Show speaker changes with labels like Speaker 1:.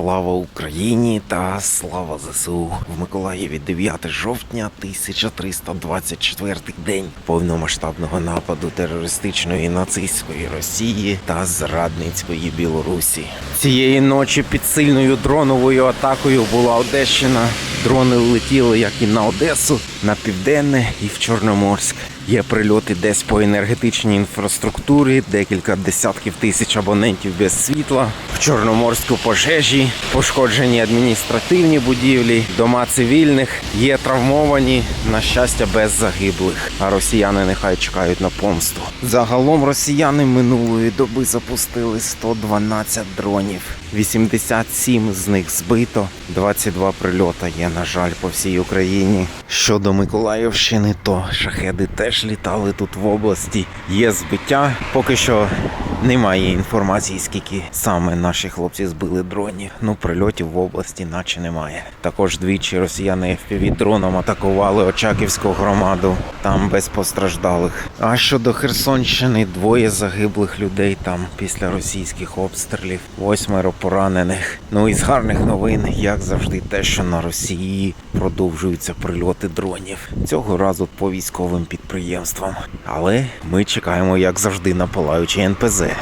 Speaker 1: Слава Україні та слава ЗСУ в Миколаєві 9 жовтня 1324 день повномасштабного нападу терористичної нацистської Росії та зрадницької Білорусі. Цієї ночі під сильною дроновою атакою була Одещина. Дрони летіли як і на Одесу, на південне і в Чорноморськ. Є прильоти десь по енергетичній інфраструктурі, декілька десятків тисяч абонентів без світла. В Чорноморську пожежі, пошкоджені адміністративні будівлі, дома цивільних, є травмовані, на щастя, без загиблих. А росіяни нехай чекають на помсту. Загалом росіяни минулої доби запустили 112 дронів. 87 з них збито, 22 прильота є, на жаль, по всій Україні. Щодо Миколаївщини, то шахеди теж літали тут в області. Є збиття. Поки що немає інформації, скільки саме наші хлопці збили дронів. Ну, прильотів в області наче немає. Також двічі росіяни fpv дроном атакували Очаківську громаду. Там без постраждалих. А щодо Херсонщини, двоє загиблих людей там після російських обстрілів, восьмеро поранених. Ну і з гарних новин, як завжди, те, що на Росії продовжуються прильоти дронів. Цього разу по військовим підприємствам. Але ми чекаємо, як завжди, на палаючий НПЗ.